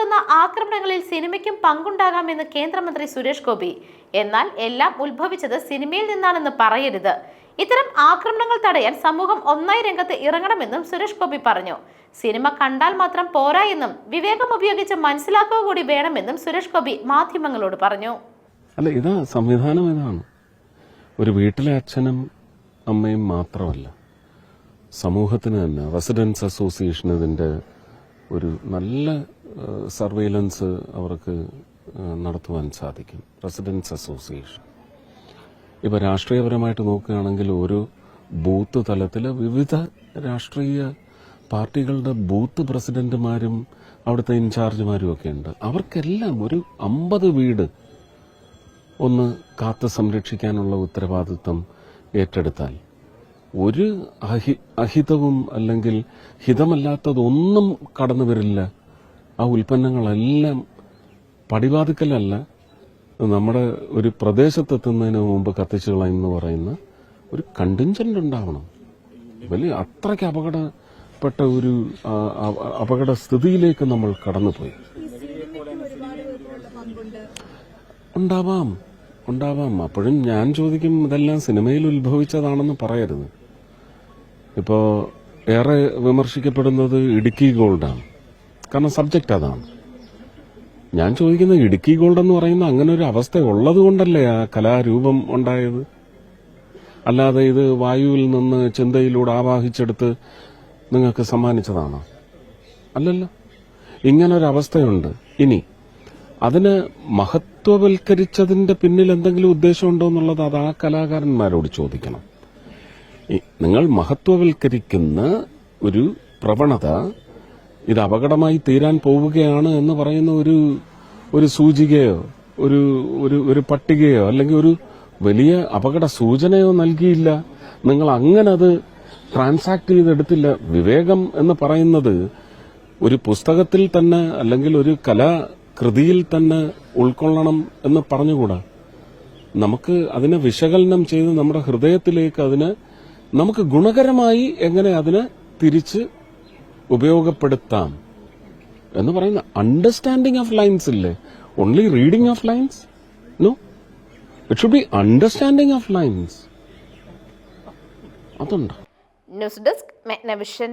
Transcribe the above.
ഉണ്ടാകുന്ന ആക്രമണങ്ങളിൽ സിനിമയ്ക്കും പങ്കുണ്ടാകാമെന്ന് കേന്ദ്രമന്ത്രി സുരേഷ് ഗോപി. എന്നാൽ എല്ലാം ഉത്ഭവിച്ചത് സിനിമയിൽ നിന്നാണെന്ന് പറയരുത്. ഇത്തരം ആക്രമണങ്ങൾ തടയാൻ സമൂഹം ഒന്നായി രംഗത്ത് ഇറങ്ങണമെന്നും സുരേഷ് ഗോപി പറഞ്ഞു. സിനിമ കണ്ടാൽ മാത്രം പോരാ എന്നും വിവേകം ഉപയോഗിച്ച് മനസ്സിലാക്കുക കൂടി വേണമെന്നും സുരേഷ് ഗോപി മാധ്യമങ്ങളോട് പറഞ്ഞു. അല്ല ഇത് സംവിധാനം ഇതാണ്. ഒരു വീട്ടിലെ അച്ഛനും അമ്മയും മാത്രമല്ല സമൂഹത്തിന് തന്നെ റെസിഡൻസ് അസോസിയേഷൻ ഇതിന്റെ ഒരു നല്ല സർവൈലൻസ് അവർക്ക് നടത്തുവാൻ സാധിക്കും. Residence association. ഇപ്പൊ രാഷ്ട്രീയപരമായിട്ട് നോക്കുകയാണെങ്കിൽ ഒരു ബൂത്ത് തലത്തിൽ വിവിധ രാഷ്ട്രീയ പാർട്ടികളുടെ ബൂത്ത് പ്രസിഡന്റുമാരും അവിടുത്തെ ഇൻചാർജുമാരും ഒക്കെ ഉണ്ട്. അവർക്കെല്ലാം ഒരു അമ്പത് വീട് ഒന്ന് കാത്തു സംരക്ഷിക്കാനുള്ള ഉത്തരവാദിത്വം ഏറ്റെടുത്താൽ ഒരു അഹി അഹിതവും അല്ലെങ്കിൽ ഹിതമല്ലാത്തതൊന്നും കടന്നു വരില്ല. ആ ഉൽപ്പന്നങ്ങളെല്ലാം പടിവാതിക്കലല്ല. നമ്മുടെ ഒരു പ്രദേശത്തെത്തുന്നതിന് മുമ്പ് കത്തിച്ചു എന്ന് പറയുന്ന ഒരു കണ്ടിൻജന്റ് ഉണ്ടാവണം വലിയ അത്രയ്ക്ക് അപകടപ്പെട്ട ഒരു അപകട സ്ഥിതിയിലേക്ക് നമ്മൾ കടന്നുപോയി. ഉണ്ടാവാം ഉണ്ടാവാം. അപ്പോഴും ഞാൻ ചോദിക്കും ഇതെല്ലാം സിനിമയിൽ ഉത്ഭവിച്ചതാണെന്ന് പറയരുത്. ഇപ്പോ ഏറെ വിമർശിക്കപ്പെടുന്നത് ഇടുക്കി ഗോൾഡാണ്. കാരണം സബ്ജക്റ്റ് അതാണ്. ഞാൻ ചോദിക്കുന്നത് ഇടുക്കി ഗോൾഡ് എന്ന് പറയുന്ന അങ്ങനെ ഒരു അവസ്ഥ ഉള്ളത് കൊണ്ടല്ലേ ആ കലാരൂപം ഉണ്ടായത്? അല്ലാതെ ഇത് വായുവിൽ നിന്ന് ചിന്തയിലൂടെ ആവാഹിച്ചെടുത്ത് നിങ്ങൾക്ക് സമ്മാനിച്ചതാണോ? അല്ലല്ലോ. ഇങ്ങനൊരവസ്ഥയുണ്ട് ഇനി അതിന് മഹത്വവൽക്കരിച്ചതിന്റെ പിന്നിൽ എന്തെങ്കിലും ഉദ്ദേശമുണ്ടോ എന്നുള്ളത് അത് ആ കലാകാരന്മാരോട് ചോദിക്കണം. നിങ്ങൾ മഹത്വവൽക്കരിക്കുന്ന ഒരു പ്രവണത ഇത് അപകടമായി തീരാൻ പോവുകയാണ് എന്ന് പറയുന്ന ഒരു ഒരു സൂചികയോ ഒരു ഒരു ഒരു പട്ടികയോ അല്ലെങ്കിൽ ഒരു വലിയ അപകട സൂചനയോ നൽകിയില്ല. നിങ്ങൾ അങ്ങനെ അത് ട്രാൻസാക്ട് ചെയ്തെടുത്തില്ല. വിവേകം എന്ന് പറയുന്നത് ഒരു പുസ്തകത്തിൽ തന്നെ അല്ലെങ്കിൽ ഒരു കലാകൃതിയിൽ തന്നെ ഉൾക്കൊള്ളണം എന്ന് പറഞ്ഞുകൂടാ. നമുക്ക് അതിനെ വിശകലനം ചെയ്ത് നമ്മുടെ ഹൃദയത്തിലേക്ക് അതിന് നമുക്ക് ഗുണകരമായി എങ്ങനെ അതിനെ തിരിച്ച് ഉപയോഗപ്പെടുത്താം എന്ന് പറയുന്ന അണ്ടർസ്റ്റാൻഡിങ് ഓഫ് ലൈൻസ് ഇല്ലേ? Only reading of lines no it should be understanding of lines അതുണ്ട്. News desk മെഗ്നവിഷൻ